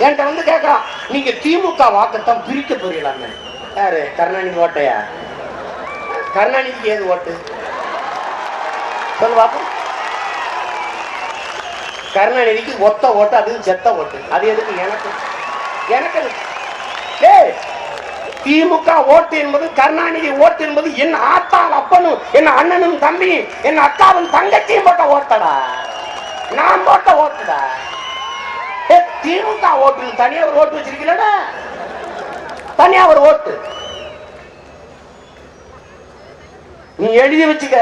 என்கிட்ட வந்து கேட்கறான் நீங்க திமுக வாக்கத்தான் பிரிக்க போறீங்களாமே. யாரு? கருணாநிதி ஓட்டையா? கருணாநிதிக்கு ஏது ஓட்டு? சொல்லு பாப்போம் கருணாநிதிக்கு ஒத்த ஓட்டு அது செத்த ஓட்டு. அது எதுக்கு எனக்கு? எனக்கு எதுக்கு? திமுக ஓட்டு என்பது கருணாநிதி ஓட்டு என்பது என் ஆத்தால் அப்பனும் என் அண்ணனும் தம்பியும் என் அக்காவும் தங்கச்சியும் போட்ட ஓட்டடா. நான் போட்ட ஓட்டுடா. திமுக ஓட்டு? தனியா ஒரு ஓட்டு வச்சிருக்கீங்களா தனியா ஒரு ஓட்டு. நீ எழுதி வச்சுக்க.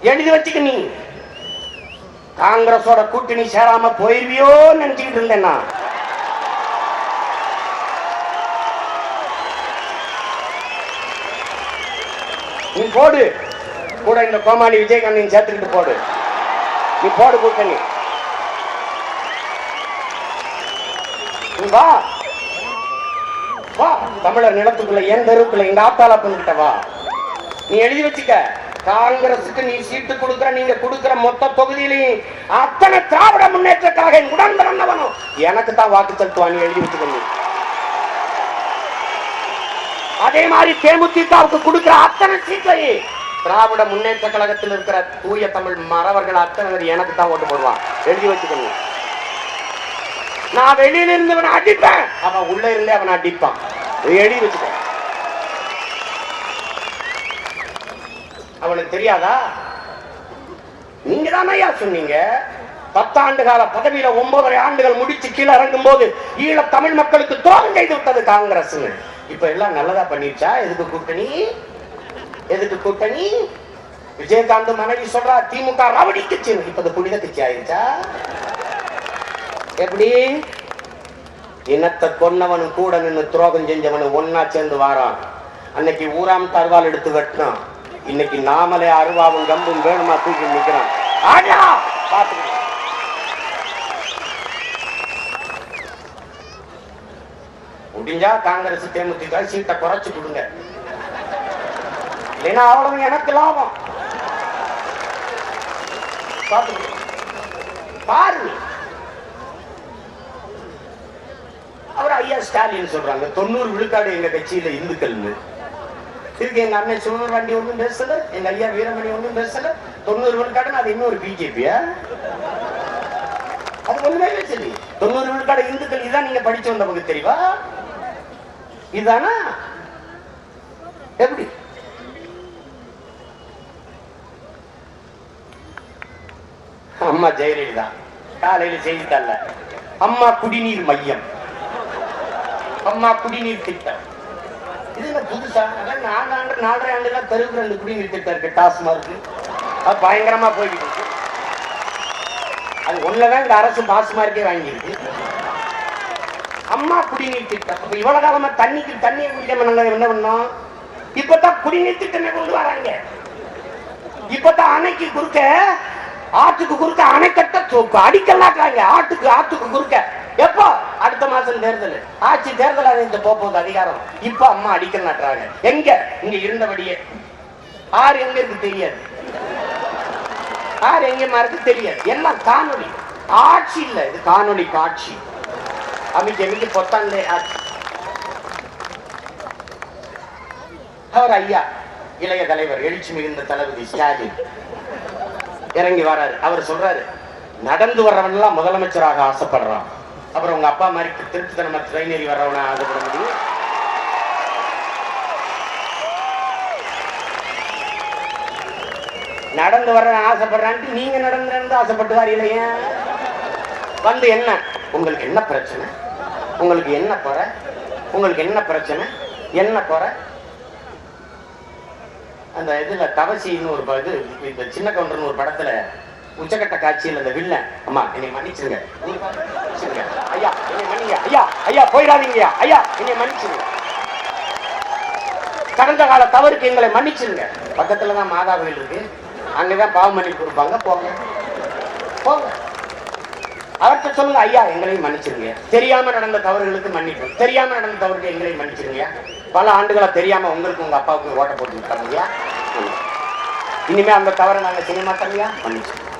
எழுதி வச்சுக்க நீ. காங்கிரஸோட கூட்டணி சேராம போயிருவியோ நினைச்சுக்கிட்டு இருந்தேன் நான். நீ போடு. கூட இந்த கோமாளி விஜயகாந்தையும் சேர்த்துக்கிட்டு போடு. நீ போடு கூட்டணி. நீ வா. வா. தமிழர் நிலத்துக்குள்ள என் தெருவுக்குள்ள எங்க ஆத்தால பண்ணிட்ட வா. நீ எழுதி வச்சுக்க. காங்கிரசுக்கு நீ சீட்டு கொடுக்கிற நீங்க கொடுக்கிற மொத்த தொகுதியிலையும் அத்தனை திராவிட முன்னேற்ற உடன் பிறந்தவனும் எனக்கு தான் வாக்கு செலுத்துவா நீ எழுதி வச்சுக்க நீ. அதே மாதிரி தேமுதிகவுக்கு கொடுக்கிற அத்தனை சீட்டையும் திராவிட முன்னேற்ற கழகத்தில் இருக்கிற தூய தமிழ் மறவர்கள் அத்தனை எனக்கு தான் ஓட்டு போடுவான். எழுதி வச்சுக்கணும் நான் வெளியில இருந்தவனை அடிப்பேன். அவன் உள்ள இருந்தே அவனை அடிப்பான். எழுதி வச்சுட்டேன் அவனுக்கு தெரியாதா? நீங்க தானே ஐயா சொன்னீங்க? பத்தாண்டு கால பதவியில ஒன்பதரை ஆண்டுகள் முடிச்சு கீழே இறங்கும் போது ஈழ தமிழ் மக்களுக்கு துரோகம் செய்து விட்டது காங்கிரஸ் இப்ப எல்லாம் நல்லதா பண்ணிருச்சா? எதுக்கு கூட்டணி? எதுக்கு கூட்டணி? விஜயகாந்த் மனைவி சொல்றா திமுக ரவடி கட்சி இப்ப புனித கட்சி ஆயிடுச்சா எப்படி? இனத்தை கொன்னவனும் கூட நின்று துரோகம் செஞ்சவனும் ஒன்னா சேர்ந்து வாரான். அன்னைக்கு ஊராம் தருவால் எடுத்து வெட்டினான். இன்னைக்கு நாமளே அருவாவும் கம்பும் வேணுமா தூக்கி நிக்கிறான். முடிஞ்சா காங்கிரஸ் தேமுதிக சீட்டை குறைச்சு கொடுங்க. இல்லைன்னா அவ்வளவு எனக்கு லாபம். பாருங்க. பாரு நீ. அவர் ஐயா ஸ்டாலின் சொல்றாங்க. தொண்ணூறு விழுக்காடு எங்க கட்சியில இந்துக்கள்னு. இதுக்கு எங்க அண்ணன் சிவகாண்டி ஒண்ணும் பேசல எங்க ஐயா வீரமணி ஒன்றும் பேசல. தொண்ணூறு விழுக்காடுன்னு அது இன்னொரு பிஜேபியா அது ஒண்ணுமே சரி. தொண்ணூறு விழுக்காடு இந்துக்கள் இதான் நீங்க படிச்சு வந்தவங்க தெரியவா இதானா? எப்படி? அம்மா ஜெயலலிதா காலையில செய்தித்தாள அம்மா குடிநீர் மையம். அம்மா குடிநீர் திட்டம். இது என்ன புதுசா? அதான் நாலு ஆண்டு நாலரை ஆண்டுல ரெண்டு குடிநீர் திட்டம் இருக்கு டாஸ்மார்க் அது பயங்கரமா போய்கிட்டு இருக்கு. அது ஒண்ணுதான் இந்த அரசு டாஸ்மார்க்கே வாங்கியிருக்கு. அம்மா குடிநீர் திட்டம். அப்ப இவ்வளவு காலமா தண்ணிக்கு தண்ணியை குடிக்காம நாங்க என்ன பண்ணோம் இப்பதான் குடிநீர் திட்டமே கொண்டு வராங்க. இப்பதான் அணைக்கு குறுக்க ஆற்றுக்கு குறுக்க அணைக்கட்ட கட்ட ஆட்டுக்கு ஆத்துக்கு குறுக்க. எப்போ? அடுத்த மாசம் தேர்தல். ஆட்சி தேர்தல் இந்த போகுது அதிகாரம். இப்ப அம்மா அடிக்கல் நாட்டுறாங்க. எங்க? இங்க இருந்தபடியே. ஆறு எங்க இருக்கு தெரியாது. ஆறு எங்கேயுமா இருக்கு தெரியாது. எல்லாம் காணொலி ஆட்சி இல்ல. இது காணொலி காட்சி. அமிக்கு எமிக்கு பொத்தாண்டே ஆட்சி. அவர் ஐயா இளைய தலைவர் எழுச்சி மிகுந்த தளபதி ஸ்டாலின். இறங்கி வராரு. அவர் சொல்றாரு நடந்து வர்றவன் எல்லாம் முதலமைச்சராக ஆசைப்படுறான். அப்புறம் உங்க அப்பா மாதிரி திருப்தித்தனமா ட்ரெயின் ஏறி வர்றவனா ஆசைப்பட முடியும்? நடந்து வர ஆசைப்படுறான்ட்டு நீங்க நடந்து நடந்து ஆசைப்பட்டு வந்து என்ன? உங்களுக்கு என்ன பிரச்சனை? உங்களுக்கு என்ன குறை? உங்களுக்கு என்ன பிரச்சனை? என்ன குறை? அந்த இதுல தவசின்னு ஒரு இது இந்த சின்ன கவுண்டர்னு ஒரு படத்துல உச்சக்கட்ட காட்சியில் அந்த வில்லன். அம்மா என்னை மன்னிச்சிருங்க. நீங்க மன்னிச்சிருங்க. ஐயா என்னை மன்னிங்க. ஐயா ஐயா போயிடாதீங்கய்யா ஐயா என்னை மன்னிச்சிருங்க. கடந்த கால தவறுக்கு எங்களை மன்னிச்சிருங்க. பக்கத்துல தான் மாதா கோயில் இருக்கு. அங்கதான் தான் பாவமல்லி கொடுப்பாங்க. போங்க. போங்க. அவர்கிட்ட சொல்லுங்க ஐயா எங்களையும் மன்னிச்சிருங்க. தெரியாம நடந்த தவறுகளுக்கு மன்னிப்பு. தெரியாம நடந்த தவறுக்கு எங்களையும் மன்னிச்சிருங்க. பல ஆண்டுகளா தெரியாம உங்களுக்கு உங்க அப்பாவுக்கு ஓட்ட போட்டு விட்டாங்க இனிமே அந்த தவறை நாங்க செய்ய மாட்டோம் மன்னிச்சிருங்க.